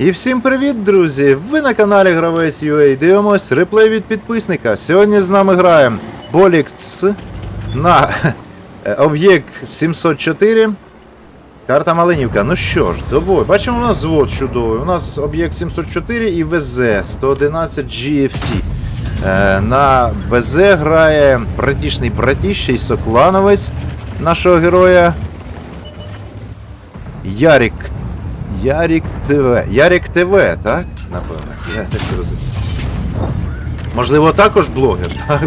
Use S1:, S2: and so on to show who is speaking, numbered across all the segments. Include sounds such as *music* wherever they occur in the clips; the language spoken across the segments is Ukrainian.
S1: І всім привіт, друзі! Ви на каналі Гравець UA. Дивимось реплей від підписника. Сьогодні з нами граємо Болікц на е, об'єкт 704. Карта Малинівка. Ну що ж, до бою. Бачимо, у нас звод чудовий. У нас об'єкт 704 і ВЗ 111 GFT. Е, на ВЗ грає братішний братіщий соклановець нашого героя. Ярік Ярік ТВ. Ярік ТВ, так? Напевно. Я так розумію. Можливо, також блогер. *laughs* Так?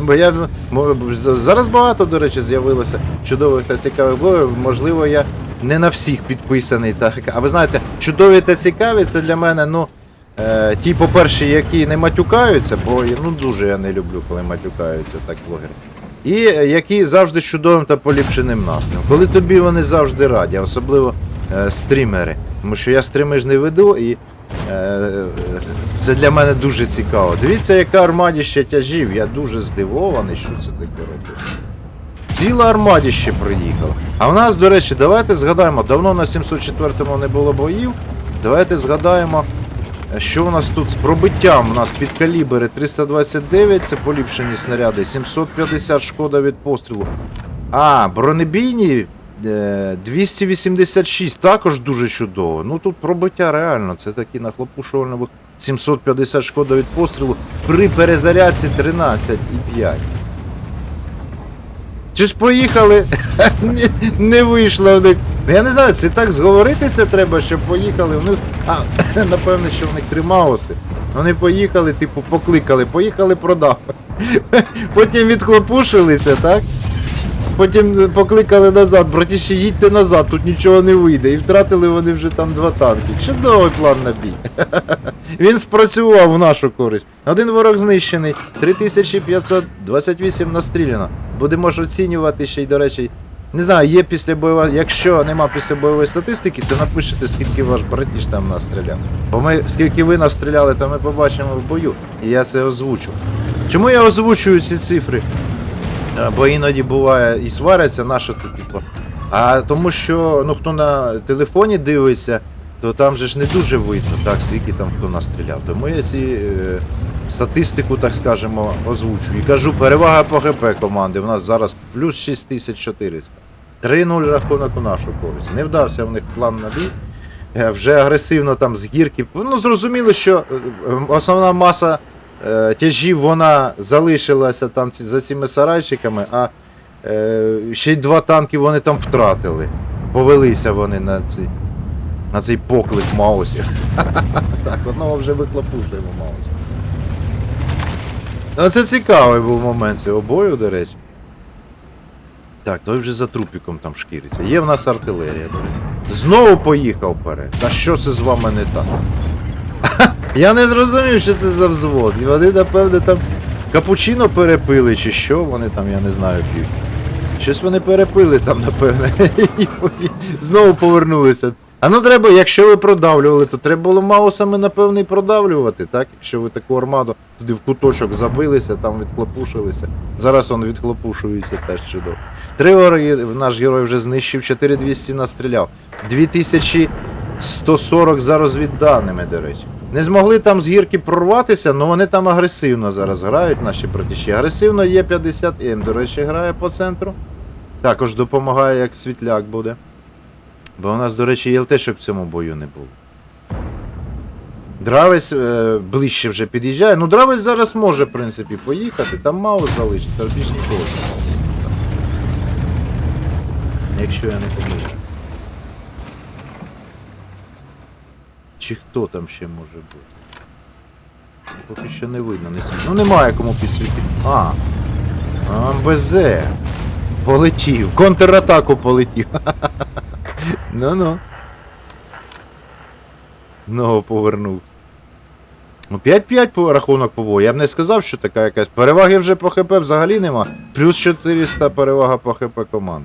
S1: Бо я, бо я зараз багато, до речі, з'явилося чудових та цікавих блогерів. Можливо, я не на всіх підписаний. Так. А ви знаєте, чудові та цікаві це для мене, ну. Е, ті, по-перше, які не матюкаються, бо ну дуже я не люблю, коли матюкаються так блогери. І е, які завжди чудовим та поліпшеним настроєм. Коли тобі вони завжди раді, особливо е, стрімери. Тому що я стріми ж не веду і е, це для мене дуже цікаво. Дивіться, яка армадіща тяжів. Я дуже здивований, що це таке робиться. Ціла армадіще приїхала. А в нас, до речі, давайте згадаємо, давно на 704-му не було боїв. Давайте згадаємо, що у нас тут з пробиттям. У нас під калібри 329, це поліпшені снаряди, 750 шкода від пострілу. А, бронебійні 286, також дуже чудово. Ну тут пробиття реально, це такі нахлопушувальних 750 шкода від пострілу при перезарядці 13,5. Чи ж поїхали? *laughs* не, не вийшло в них. Я не знаю, це так зговоритися треба, щоб поїхали. В а, *laughs* напевно, що в них три. Вони поїхали, типу, покликали, поїхали, продав. *laughs* Потім відхлопушилися, так? Потім покликали назад, братіші, їдьте назад, тут нічого не вийде. І втратили вони вже там два танки. Чудовий план на бій. *laughs* Він спрацював в нашу користь. Один ворог знищений, 3528 настріляно. Будемо ж оцінювати ще й, до речі, не знаю, є після бойова. Якщо нема після бойової статистики, то напишете, скільки ваш братіш там настріляв. Бо ми, скільки ви настріляли, то ми побачимо в бою. І я це озвучу. Чому я озвучую ці цифри? Бо іноді буває і сваряться, на що типу. А тому що ну хто на телефоні дивиться, то там же ж не дуже видно, так, скільки там хто настріляв. Тому я ці е, статистику, так скажемо, озвучу. І кажу, перевага по ГП команди. У нас зараз плюс 6400. 3-0 рахунок у нашу користь. Не вдався в них план на бій. Е, Вже агресивно там з гірки. Ну, зрозуміло, що е, е, основна маса тяжів вона залишилася там за цими сарайчиками, а е, ще й два танки вони там втратили. Повелися вони на цей, на цей поклик маусів. *laughs* Так, одного вже виклопушуємо мауса. Ну це цікавий був момент цього бою, до речі. Так, той вже за трупіком там шкіриться. Є в нас артилерія, до речі. Знову поїхав вперед. Та що це з вами не так? *laughs* Я не зрозумів, що це за взвод. І вони, напевне, там капучино перепили, чи що вони там, я не знаю, п'ють. Щось вони перепили там, напевне. І *laughs* знову повернулися. А ну треба, якщо ви продавлювали, то треба було маусами, напевне, і продавлювати, так? Якщо ви таку армаду туди в куточок забилися, там відхлопушилися. Зараз он відхлопушується теж чудово. Три наш герой вже знищив, 4200 настріляв. 2140 за розвідданими, до речі. Не змогли там з гірки прорватися, але вони там агресивно зараз грають, наші братіші. Агресивно є 50 м, до речі, грає по центру. Також допомагає, як світляк буде. Бо у нас, до речі, і ЛТшок в цьому бою не було. Дравець е, ближче вже під'їжджає. Ну, Дравець зараз може, в принципі, поїхати, там мало залишиться, більш нікого. не залишиться. Якщо я не помиляю. Чи хто там ще може бути? Ну, Поки що не видно, не світ. Ну немає кому підсвітити. А. МБЗ. Полетів. Контратаку полетів. *laughs* Ну-ну. Ну, повернув. Ну, 5-5 по рахунок по бою. Я б не сказав, що така якась. Переваги вже по ХП взагалі нема. Плюс 400 перевага по ХП команд.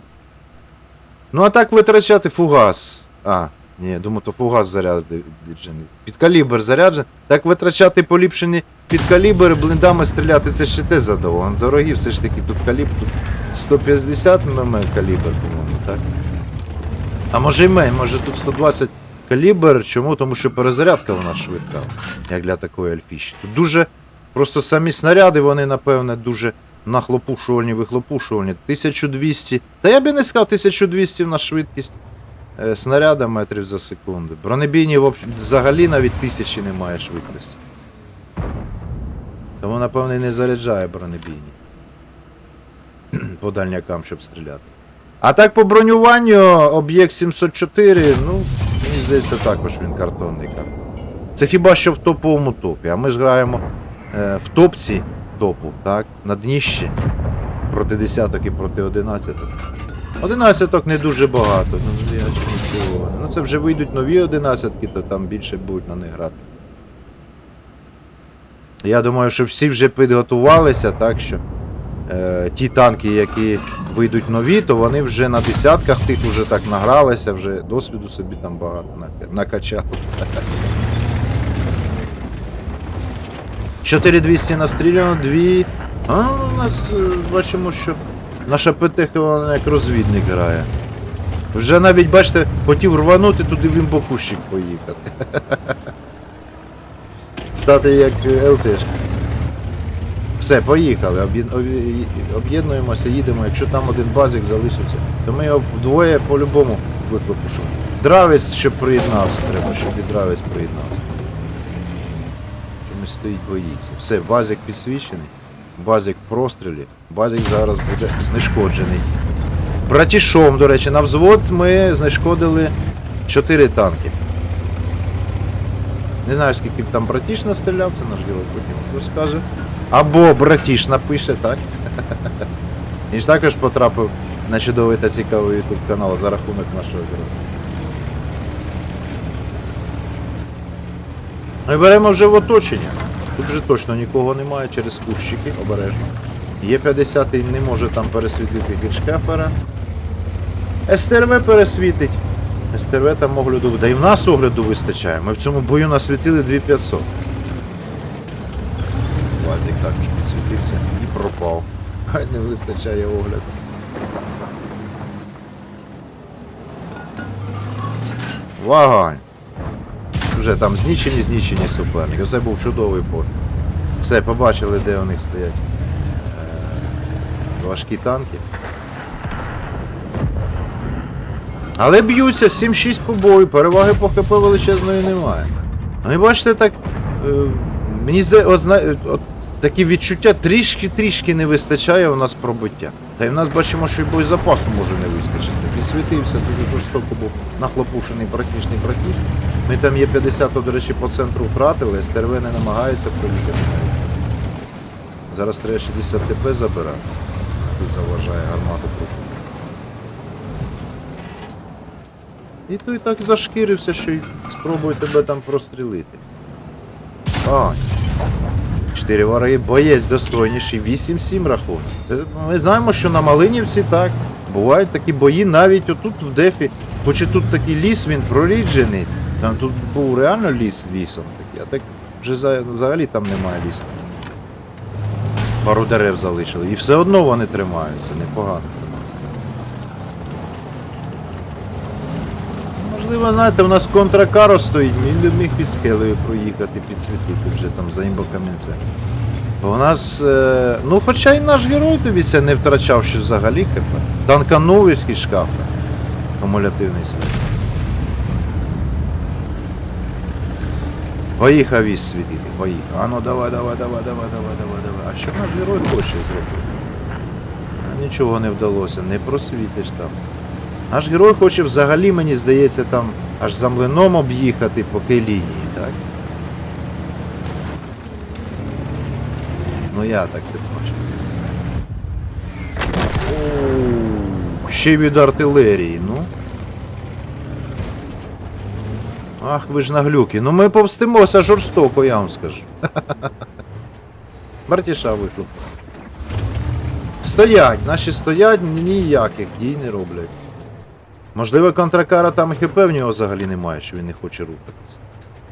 S1: Ну а так витрачати фугас. А, ні, я думаю, то фугас заряджений. Під калібр заряджений. Так витрачати поліпшені під калібр блиндами стріляти, це ще те задоволено. Дорогі, все ж таки тут калібр. Тут 150 мм калібр, по-моєму, так? А може і менше, може тут 120 калібр. Чому? Тому що перезарядка вона швидка, як для такої альфіші. Тут дуже. Просто самі снаряди, вони, напевне, дуже нахлопушувальні, вихлопушувальні. 1200. Та я би не сказав 1200 на швидкість е, снаряда метрів за секунду. Бронебійні взагалі навіть тисячі немає швидкості. Тому, напевне, і не заряджає бронебійні. *clears throat* по дальнякам, щоб стріляти. А так по бронюванню об'єкт 704, ну, мені здається, також він картонний картон. Це хіба що в топовому топі. А ми ж граємо е, в топці топу, так? На дніщі. Проти десяток і проти одинадцяток. Одинадцяток не дуже багато. Ну, здивований. Ну це вже вийдуть нові одинадцятки, то там більше будуть на них грати. Я думаю, що всі вже підготувалися, так що е, ті танки, які вийдуть нові, то вони вже на десятках тих вже так награлися, вже досвіду собі там багато накачали. 4200 настріляно, дві. А у нас е, бачимо, що наша ПТХ вона як розвідник грає. Вже навіть, бачите, хотів рванути туди в імбокущик поїхати. *laughs* Стати як е, ЛТшка. Все, поїхали. Об'єднуємося, їдемо. Якщо там один базик залишився, то ми його вдвоє по-любому виклопушимо. Дравець, щоб приєднався, треба, щоб і дравець приєднався. Чомусь стоїть боїться. Все, базик підсвічений, базик в прострілі, базик зараз буде знешкоджений. Братішом, до речі, на взвод ми знешкодили 4 танки. Не знаю, скільки там братіш настріляв, це наш герой потім розкаже. Або братіш напише, так? *laughs* Він ж також потрапив на чудовий та цікавий YouTube канал за рахунок нашого героя. Ми беремо вже в оточення. Тут вже точно нікого немає через кущики, обережно. Є 50 і не може там пересвітлити гешкефера. СТРВ пересвітить. СТРВ там огляду. Да і в нас огляду вистачає. Ми в цьому бою насвітили 2500. Вазик також підсвітився і пропав. Хай не вистачає огляду. Вагань. Вже там знічені, знічені суперники. Це був чудовий пост. Все, побачили, де у них стоять е, важкі танки. Але б'ються 7-6 по бою, переваги по ХП величезної немає. Ну і бачите, так. Е, мені здається, от, такі відчуття трішки-трішки не вистачає у нас пробиття. Та й в нас бачимо, що і боєзапасу може не вистачити. Підсвітився, дуже жорстоко був нахлопушений практичний практич. Ми там є 50, до речі, по центру втратили, СТРВ не намагається проїхати. Зараз треба 60 ТП забирати. Тут заважає гармату проти. І той так зашкірився, що й спробує тебе там прострілити. А. Чотири вари, боєць достойніший, 8-7 рахунок. Ми знаємо, що на Малинівці так. Бувають такі бої навіть отут в Дефі. Хоч і тут такий ліс, він проріджений. Там тут був реально ліс лісом такий, а так вже взагалі там немає лісу. Пару дерев залишили. І все одно вони тримаються, непогано. Можливо, знаєте, у нас контракаро стоїть, він міг під скелею проїхати, підсвітити вже там за імбокамінцем. У нас. Е, ну хоча й наш герой це не втрачав ще взагалі ХП. Танканув із шкафа. Кумулятивний снаряд. Поїхав із світити, поїхав. А ну давай, давай, давай, давай, давай, давай, давай. А що наш герой хоче зробити? А нічого не вдалося, не просвітиш там. Наш герой хоче взагалі, мені здається, там аж за млином об'їхати по лінії, так? Ну я так не бачу. Оу, Ще від артилерії, ну. Ах, ви ж наглюки. Ну ми повстимося жорстоко, я вам скажу. *laughs* Бартіша вихлоп. Стоять, наші стоять, ніяких дій не роблять. Можливо, контракара там ХП в нього взагалі немає, що він не хоче рухатися.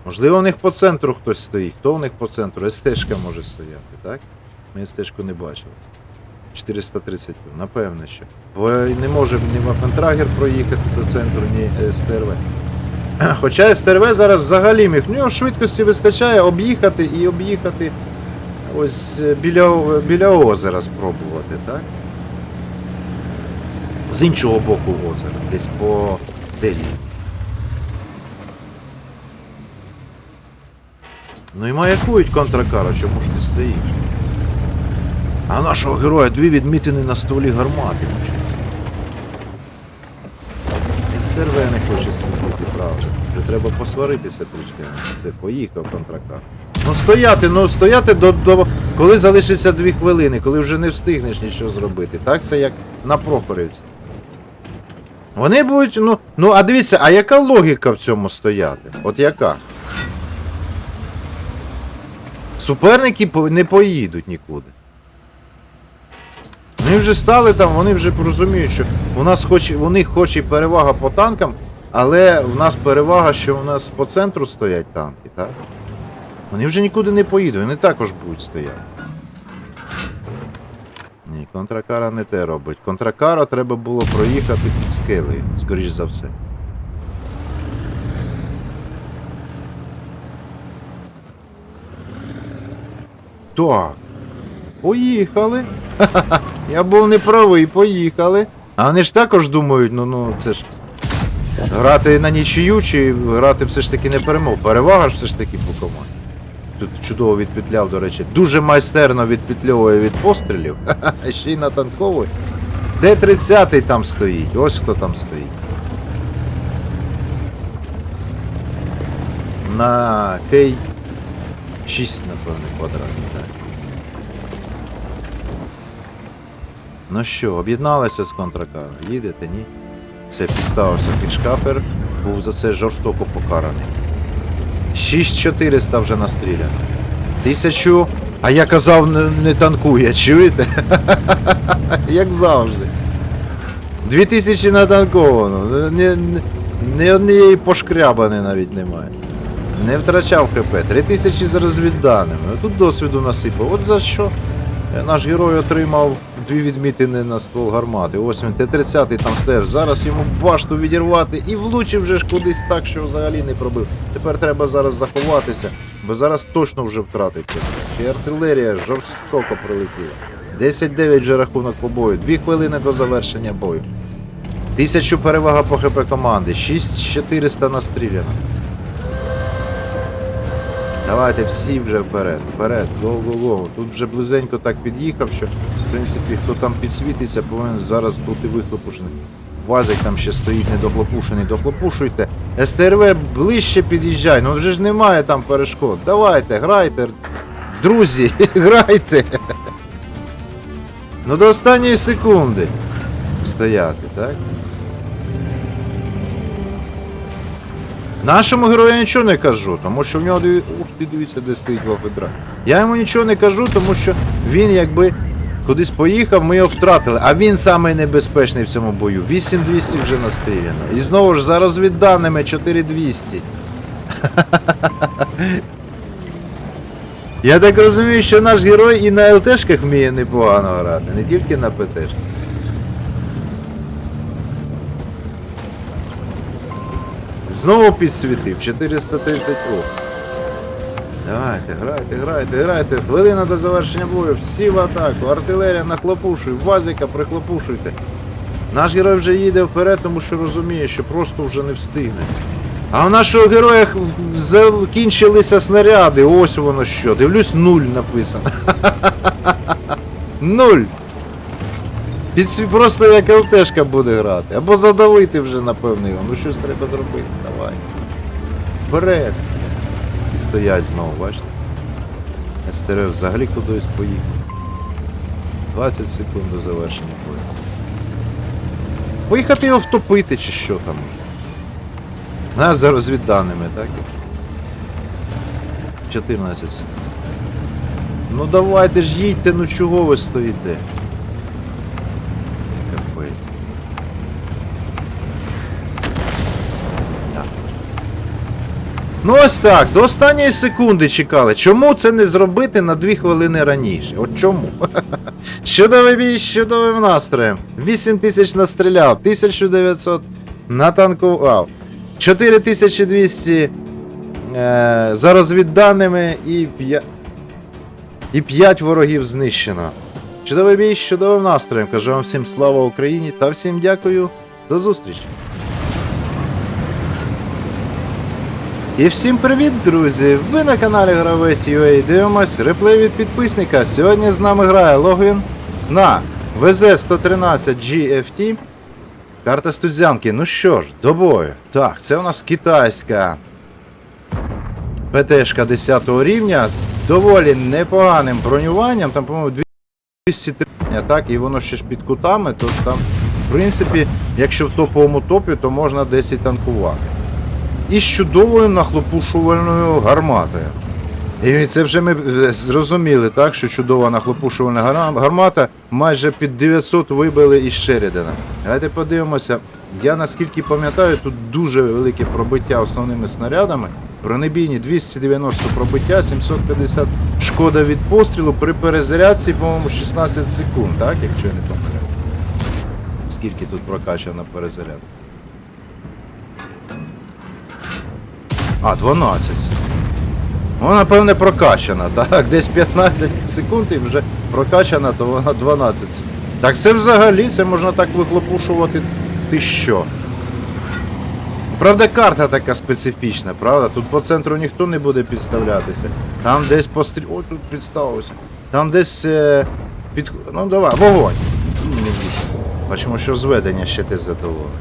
S1: Можливо, у них по центру хтось стоїть. Хто у них по центру? СТшка може стояти, так? Ми СТшку не бачили. 430, напевне, що. Бо не може ні Вафентрагер проїхати до центру, ні СТРВ. *clears throat* Хоча СТРВ зараз взагалі міг. Нього швидкості вистачає об'їхати і об'їхати ось е, біля, біля озера спробувати, так? З іншого боку озера, десь по Делі. Ну і маякують контракара, чому ж ти стоїш? А нашого героя дві відмітини на стволі гармати. СТРВ не хоче слухати, правда. Вже треба посваритися трішки. Це поїхав контракар. Ну стояти, ну стояти до, до. Коли залишиться дві хвилини, коли вже не встигнеш нічого зробити. Так це як на Прохорівці. Вони будуть, ну, ну, а дивіться, а яка логіка в цьому стояти? От яка? Суперники не поїдуть нікуди. Вони вже стали там, вони вже розуміють, що у нас хоч, у них хоч і перевага по танкам, але в нас перевага, що у нас по центру стоять танки, так? Вони вже нікуди не поїдуть, вони також будуть стояти. Ні, контракара не те робить. Контракара треба було проїхати під скелею, скоріш за все. Так. Поїхали. Ха-ха-ха. *laughs* Я був неправий, поїхали. А вони ж також думають, ну ну це ж. Грати на нічию чи грати все ж таки не перемог. Перевага ж все ж таки по команді. Тут чудово відпетляв, до речі. Дуже майстерно відпетльовує від пострілів. *laughs* Ха-ха, ще й натанковує. Де 30-й там стоїть? Ось хто там стоїть. На Кей 6, напевно, квадратний, Ну що, об'єдналися з контракаром? Їдете, ні? Все, підставився під шкафер, був за це жорстоко покараний. 6400 вже настріляно. Тисячу. А я казав, не, танкує, чуєте? *laughs* Як завжди. 2000 натанковано. Ні, ні, ні однієї пошкрябани навіть немає. Не втрачав ХП. 3000 за розвідданими. Тут досвіду насипав. От за що наш герой отримав дві відмітини на ствол гармати. Ось він Т-30 там стеж. Зараз йому башту відірвати і влучив вже ж кудись так, що взагалі не пробив. Тепер треба зараз заховатися, бо зараз точно вже втратиться. Ще артилерія жорстоко прилетіла. 10-9 вже рахунок по бою. Дві хвилини до завершення бою. Тисячу перевага по ХП команди. 6400 настріляно. Давайте всі вже вперед, вперед, го-го-го. Тут вже близенько так під'їхав, що в принципі хто там підсвітиться, повинен зараз бути вихлопушений. Вазик там ще стоїть недохлопушений, дохлопушуйте. СТРВ ближче під'їжджай, ну вже ж немає там перешкод. Давайте, грайте. Друзі, *laughs* грайте. Ну до останньої секунди стояти, так? Нашому герою я нічого не кажу, тому що в нього. Ух ти дивіться, де стоїть вафедра. Я йому нічого не кажу, тому що він якби кудись поїхав, ми його втратили. А він самий небезпечний в цьому бою. 8200 вже настріляно. І знову ж за розвідданими 4200. Я так розумію, що наш герой і на ЛТшках вміє непогано грати, не тільки на ПТшках. Знову підсвітив, 430 років. Давайте, грайте, грайте, грайте. Хвилина до завершення бою. Всі в атаку. Артилерія нахлопушуй, вазика прихлопушуйте. Наш герой вже їде вперед, тому що розуміє, що просто вже не встигне. А у нашого героя закінчилися снаряди. Ось воно що. Дивлюсь, нуль написано. *laughs* Нуль. Підсві просто як ЛТшка буде грати. Або задавити вже, напевно, його. Ну щось треба зробити. Давай. Вперед. І стоять знову, бачите? СТР взагалі кудись поїхав. 20 секунд до завершення бою. Поїхати його втопити чи що там. Нас за розвідданими, так? 14 секунд. Ну давайте ж їдьте, ну чого ви стоїте? Капець. Так. Ну ось так, до останньої секунди чекали. Чому це не зробити на 2 хвилини раніше? От чому? *laughs* Чудовий бій з чудовим настроєм. 8 тисяч настріляв, 1900 натанкував. 4200 е, за розвідданими і 5, і 5 ворогів знищено. Чудовий бій з чудовим настроєм. Кажу вам всім слава Україні та всім дякую. До зустрічі. І всім привіт, друзі! Ви на каналі Гравець UA дивимось реплей від підписника. Сьогодні з нами грає Логвін на ВЗ-113 GFT. Карта студзянки. Ну що ж, до бою. Так, це у нас китайська ПТшка 10 рівня з доволі непоганим бронюванням. Там, по-моєму, 203, так, і воно ще ж під кутами, то там, в принципі, якщо в топовому топі, то можна 10 танкувати. І з чудовою нахлопушувальною гарматою. І це вже ми е, зрозуміли, так, що чудова нахлопушувальна гармата майже під 900 вибили із Шерідена. Давайте подивимося. Я наскільки пам'ятаю, тут дуже велике пробиття основними снарядами. Бронебійні 290 пробиття, 750 шкода від пострілу при перезарядці, по-моєму, 16 секунд, так, якщо я не помиляю. Скільки тут прокачана перезарядка? А, 12. Вона, напевне, прокачана, *laughs* так? Десь 15 секунд і вже прокачана, то вона 12. Так це взагалі, це можна так вихлопушувати ти що. Правда, карта така специфічна, правда? Тут по центру ніхто не буде підставлятися. Там десь постріл. О, тут підставився. Там десь е, під. Ну давай, вогонь. Бачимо, що зведення ще ти задоволений.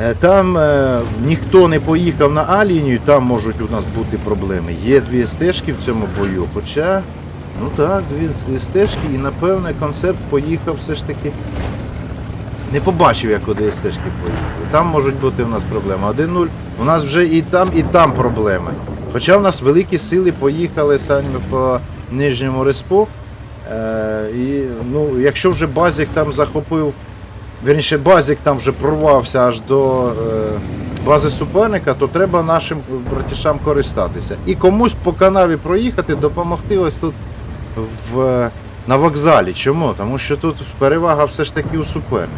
S1: Е, Там е, ніхто не поїхав на А-лінію, там можуть у нас бути проблеми. Є дві стежки в цьому бою, хоча, ну так, дві стежки, і напевне концепт поїхав все ж таки. Не побачив, як куди стежки поїхали. Там можуть бути у нас проблеми. 1-0. У нас вже і там, і там проблеми. Хоча в нас великі сили поїхали самі по нижньому респу. Е, і, ну, якщо вже Базік там захопив Вірніше, базік там вже прорвався аж до е, бази суперника, то треба нашим братішам користатися. І комусь по канаві проїхати, допомогти ось тут в, е, на вокзалі. Чому? Тому що тут перевага все ж таки у суперника.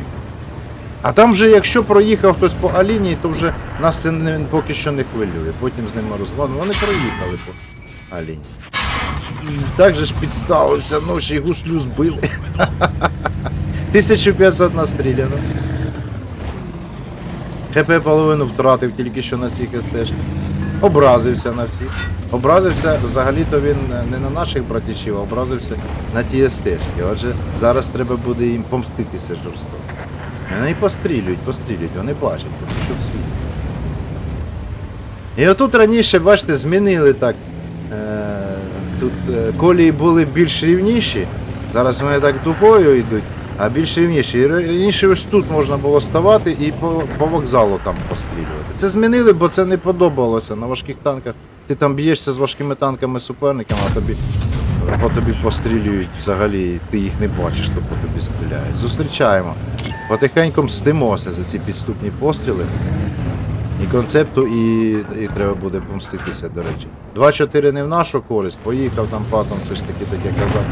S1: А там вже, якщо проїхав хтось по А-лінії, то вже нас це не, поки що не хвилює. Потім з ними розмовляємо. Вони проїхали по А-лінії. Так же ж підставився, й гуслю збили. *laughs* 1500 настріляно. ХП половину втратив тільки що на всіх СТ. Образився на всіх. Образився, взагалі-то він не на наших братичів, а образився на ті СТшки. Отже, зараз треба буде їм помститися жорстоко. Вони пострілюють, пострілюють, вони бачать, що в світі. І отут раніше, бачите, змінили так. Е, тут е, колії були більш рівніші. Зараз вони так тупою йдуть, а більш рівніші. І раніше ось тут можна було ставати і по, по вокзалу там пострілювати. Це змінили, бо це не подобалося на важких танках. Ти там б'єшся з важкими танками суперниками, а тобі по тобі пострілюють взагалі, ти їх не бачиш, то по тобі стріляють. Зустрічаємо. Потихеньку мстимося за ці підступні постріли. І концепту, і, і треба буде помститися, до речі. 2-4 не в нашу користь, поїхав там патом, все ж таки таке казав.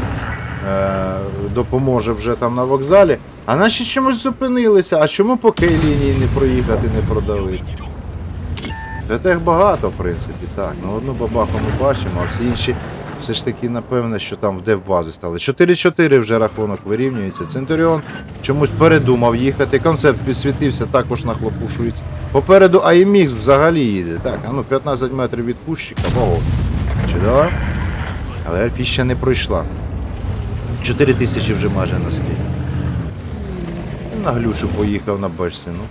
S1: Е, допоможе вже там на вокзалі. А наші чомусь зупинилися. А чому по кей-лінії не проїхати, не продавити? П'ятих багато, в принципі, так. Ну одну бабаху ми бачимо, а всі інші все ж таки, напевне, що там в девбази стали. 4-4 вже рахунок вирівнюється. Центуріон чомусь передумав їхати. Концепт підсвітився, також нахлопушується. Попереду AMX взагалі їде. Так, а ну 15 метрів від кущика, ого. Чудово. Але Альфі ще не пройшла. 4 тисячі вже майже на слід. На глюшу поїхав на бачці, ну.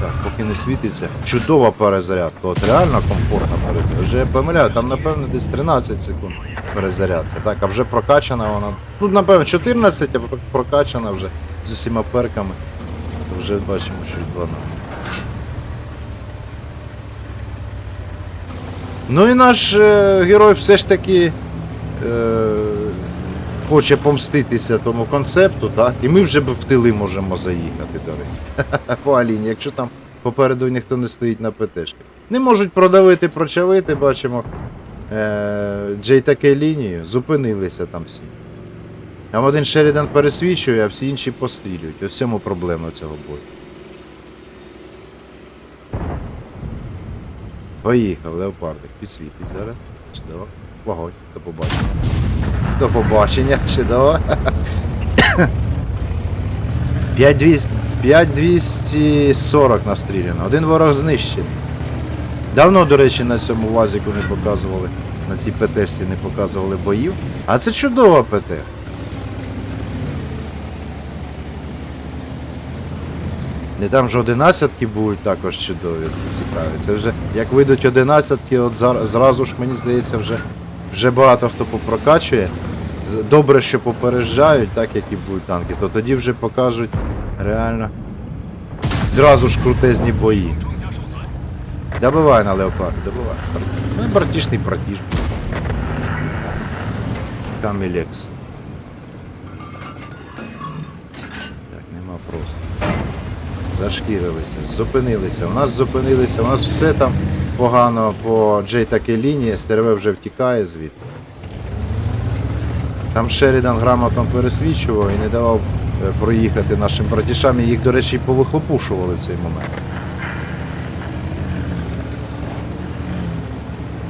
S1: Так, поки не світиться. Чудова перезарядка. От реально комфортна перезарядка. Вже помиляю, там напевно десь 13 секунд перезарядка. Так, а вже прокачана вона. Ну, напевно, 14, а прокачана вже з усіма перками. То вже бачимо, що й 12. Ну і наш е, герой все ж таки е, хоче помститися тому концепту, так? і ми вже б в тили можемо заїхати, до речі. *laughs* По Аліні, якщо там попереду ніхто не стоїть на ПТшки. Не можуть продавити, прочавити, бачимо. Е, JTK лінію, зупинилися там всі. Там один Шерідан пересвічує, а всі інші пострілюють. Ось цьому проблема цього бою. Поїхав, леопардик, підсвітить зараз. Чудово. Вагонь, до побачення. До побачення, чудово. 5240 настріляно. Один ворог знищений. Давно, до речі, на цьому вазіку не показували, на цій ПТшці не показували боїв. А це чудова ПТ. Не там ж одинадцятки будуть також чудові, цікаві. Це вже як вийдуть одинадцятки, от зразу ж мені здається, вже, вже багато хто попрокачує. Добре, що попереджають, так як і будуть танки, то тоді вже покажуть реально зразу ж крутезні бої. Добивай на леопард, добивай. Ну, братішний братіш. Камілекс. Так, нема просто. Зашкірилися, зупинилися. У нас зупинилися, у нас все там погано по Джей такій лінії, СТРВ вже втікає звідти. Там Шерідан грамотно пересвічував і не давав е, проїхати нашим братішам, і їх, до речі, повихлопушували в цей момент.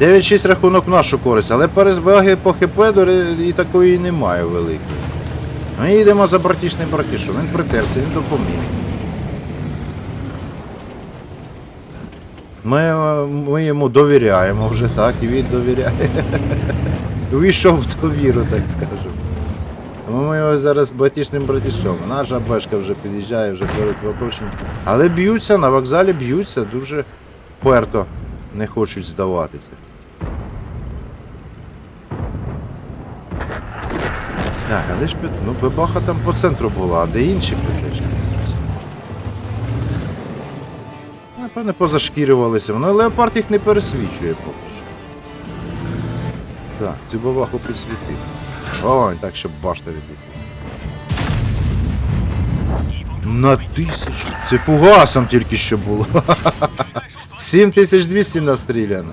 S1: 9-6 рахунок в нашу користь, але переваги по ХП і такої немає великої. Ми їдемо за братішним братішом, він притерся, він допоміг. Ми, е, ми йому довіряємо вже так, і він довіряє. *laughs* Увійшов в довіру, так скажемо. Тому ми його зараз братішним братішом. Наша бешка вже під'їжджає, вже перед в оточенні. Але б'ються, на вокзалі б'ються, дуже перто не хочуть здаватися. Так, а де ж. Ну, бебаха там по центру була, а де інші петечки? Напевне, позашкірювалися. Ну, леопард їх не пересвічує поки що. Так, цю бабаху підсвітив. Ой, так, щоб башта відлетіла. На тисячу. Це фугасом тільки що було. *laughs* 7200 настріляно.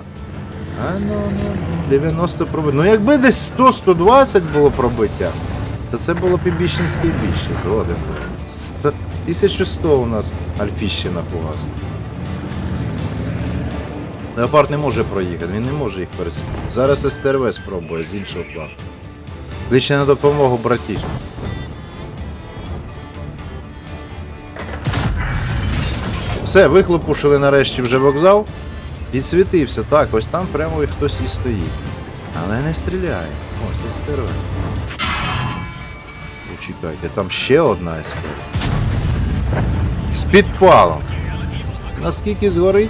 S1: А ну, ну, ну, 90 пробиття. Ну якби десь 100-120 було пробиття, то це було б і більшинське і більше. Згоден, згоден. 1100 у нас Альфіщина фугас. Леопард не може проїхати, він не може їх пересвітити. Зараз СТРВ спробує з іншого плану. Кличе на допомогу братіш. Все, вихлопушили нарешті вже вокзал. Підсвітився, так, ось там прямо і хтось і стоїть. Але не стріляє. Ось СТРВ. Почекайте, там ще одна СТРВ. З підпалом. Наскільки згорить?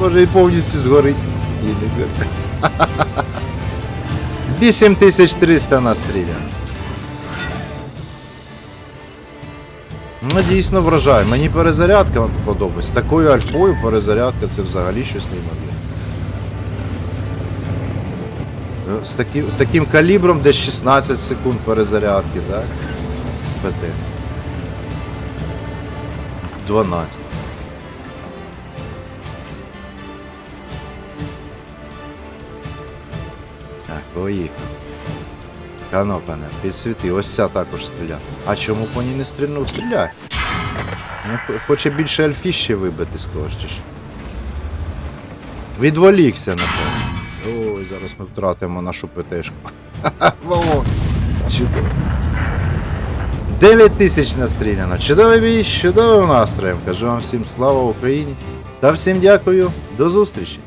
S1: Може і повністю згорить. І не згорить. 8300 настріляно. Ну, дійсно вражає. Мені перезарядка подобається. Такою альфою перезарядка це взагалі щось неймовірне. З таким, таким калібром десь 16 секунд перезарядки, так? ПТ. 12. Поїхав. Канопане, підсвіти, ось ця також стріляє. А чому по ній не стрільнув? Стріляй. Ну, Хоче більше альфіще вибити з? Відволікся, напевно. Ой, зараз ми втратимо нашу ПТшку. *laughs* Ха-ха. Чудово. 9 тисяч настріляно. Чудовий бій, чудовим настроєм. Кажу вам всім слава Україні. Та всім дякую. До зустрічі.